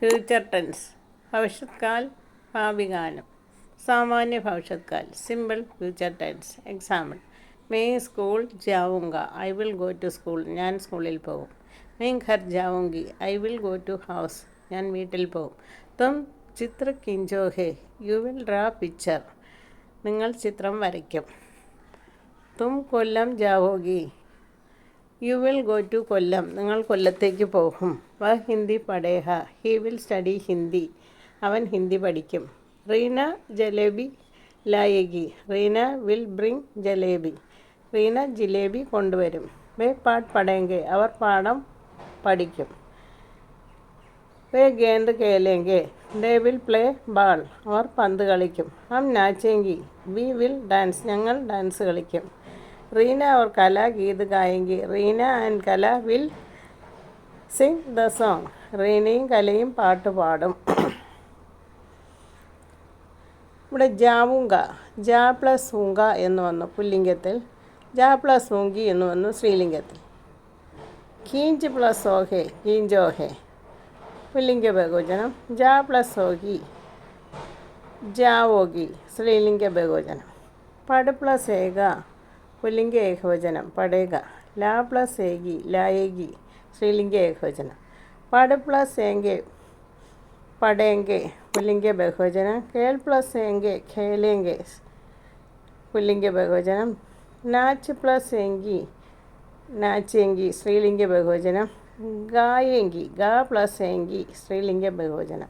Future tense ഭവിഷ്യത്കാൽ ഭാവികാലം സാമാന്യ ഭവിഷ്യത്കാൽ. സിമ്പിൾ ഫ്യൂച്ചർ ടെൻസ് എക്സാമ്പിൾ മേ school ജാവുങ്ക. I will go to school. ഞാൻ സ്കൂളിൽ പോകും. മേ ഘർ ജാവുങ്കി. I will go to house. ഞാൻ വീട്ടിൽ പോകും. തും ചിത്ര കിഞ്ചോഹേ. You will draw picture. നിങ്ങൾ ചിത്രം വരയ്ക്കും. തും Kollam ജാവോഗി you will go to Kollam. നിങ്ങൾ കൊല്ലത്തേക്ക് പോകും. വ ഹിന്ദി പടേഹ ഹി വിൽ സ്റ്റഡി ഹിന്ദി. അവൻ ഹിന്ദി പഠിക്കും. Reena jalebi ലായകി. Reena will bring jalebi. Reena jalebi കൊണ്ടുവരും. വേ പാട്ട് പടേങ്കെ. അവർ പാഠം പഠിക്കും. വേ ഗേന്ദ് കേലെങ്കിൽ ദേ വിൽ പ്ലേ ബാൾ അവർ പന്ത് കളിക്കും. ഹം നാച്ചെങ്കി വി വിൽ ഡാൻസ് ഞങ്ങൾ ഡാൻസ് കളിക്കും. റീന ഓർ കല ഗീത് ഗായെങ്കി Reena and Kala will sing the song റീനയും കലയും പാട്ട് പാടും. ഇവിടെ ജാവുങ്ക ജാ പ്ലസ് ഉങ്ക എന്ന് വന്നു പുല്ലിംഗത്തിൽ. ജാ പ്ലസ് ഉങ്കി എന്ന് വന്നു സ്ത്രീലിംഗത്തിൽ കീഞ്ച് പ്ലസ് ഓഹെ കീഞ്ചോഹെ പുല്ലിംഗ ബഹുവചനം ജാ പ്ലസ് ഓഹി ജാവോഗി സ്ത്രീലിംഗ ബഹുവചനം പട് പ്ലസ് ഏക. പുല്ലിംഗ ഏകവചനം. പടേക ലാ പ്ലസ് ഏകി ലായേകി സ്ത്രീലിംഗ ഏകവചനം. പട പ്ലസ് ഏങ്കെ പടേങ്കെ പുല്ലിംഗ ബഹുവചനം. കേൾ പ്ലസ് ഏങ്കെ ഖേലേങ്കെ പുല്ലിംഗ ബഹുവചനം. നാച്ച് പ്ലസ് എങ്കി നാച്ചെങ്കി സ്ത്രീലിംഗ ബഹുവചനം. ഗായെങ്കി ഗാ പ്ലസ് എങ്കി സ്ത്രീലിംഗ ബഹുവചനം.